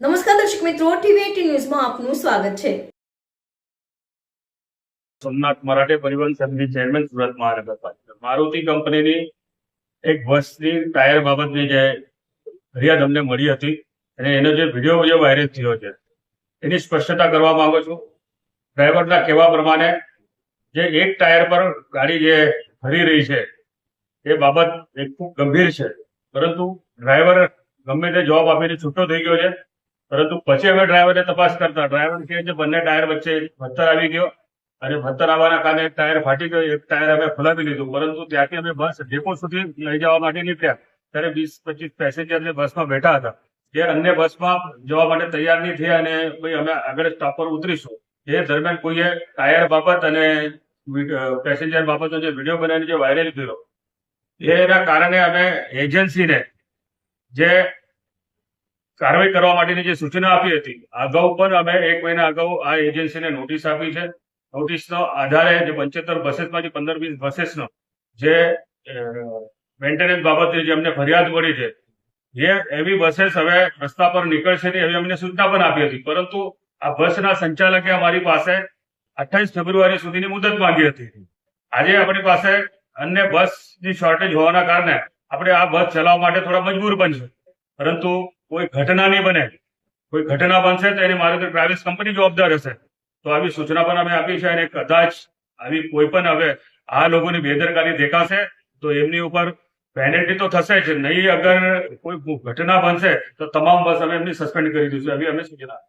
નમસ્કાર દર્શક મિત્રો, ટીવી એટી ન્યૂઝમાં આપનું સ્વાગત છે. સોમનાથ મરાઠે પરિવહન સમિતિ ચેરમેન સુરત મહાનગરપાલિકા મારુતિ કંપનીની એક બસની ટાયર બાબતની જે ફરિયાદ અમને મળી હતી અને એનો જે વીડિયો વીડિયો વાયરલ થયો છે, એની સ્પષ્ટતા કરવા માંગુ છું. ડ્રાઈવરના કહેવા પ્રમાણે જે એક ટાયર પર ગાડી જે ફરી રહી છે, એ બાબત એક ખૂબ ગંભીર છે. પરંતુ ડ્રાઈવર ગમે તે જવાબ આપીને છૂટો થઈ ગયો છે. પરંતુ પછી અમે ડ્રાઈવરને તપાસ કરતા, ડ્રાઈવર કહે છે, બંને ટાયર વચ્ચે પથ્થર આવી ગયો અને ભત્તર આવવાના કારણે ટાયર ફાટી ગયો, એક ટાયર અમે ખોલાવી લીધું. પરંતુ ત્યાંથી અમે બસ ડેપો સુધી લઈ જવા માટે નીકળ્યા. ત્યારે વીસ, પચીસ પેસેન્જર જે બસમાં બેઠા હતા, જે અન્ય બસમાં જવા માટે તૈયાર નહીં થયા અને ભાઈ અમે આગળ સ્ટોપ પર ઉતરીશું. એ દરમિયાન કોઈએ ટાયર બાબત અને પેસેન્જર બાબતનો જે વીડિયો બનાવીને જે વાયરલ કર્યો, એના કારણે અમે એજન્સીને જે કાર્યવાહી કરવા માટેની જે સૂચના આપી હતી અગાઉ પણ અમે એક મહિના અગાઉ આ એજન્સીને નોટિસ આપી છે. નોટિસનો આધારે જે પંચોતેર જે પંદર વીસ બસેસનો જે મેન્ટેનન્સ બાબતે જે અમને ફરિયાદ મળી છે, જે એવી બસેસ હવે રસ્તા પર નીકળશે નહીં એવી અમને સૂચના પણ આપી હતી. પરંતુ આ બસના સંચાલકે અમારી પાસે અઠ્ઠાવીસ ફેબ્રુઆરી સુધીની મુદત માંગી હતી. આજે આપણી પાસે અન્ય બસની શોર્ટેજ હોવાના કારણે આપણે આ બસ ચલાવવા માટે થોડા મજબૂર છે. પરંતુ કોઈ ઘટના નહીં બને કોઈ ઘટના બનશે તો એની મારે તો ટ્રાવેલ્સ કંપની જવાબદાર હશે. તો આવી સૂચના પણ અમે આપી છે અને કદાચ આવી કોઈ પણ હવે આ લોકોની બેદરકારી દેખાશે, તો એમની ઉપર પેનલ્ટી તો થશે જ. નહીં અગર કોઈ ઘટના બનશે, તો તમામ બસ અમે એમની સસ્પેન્ડ કરી દઈશું. એવી અમે સૂચના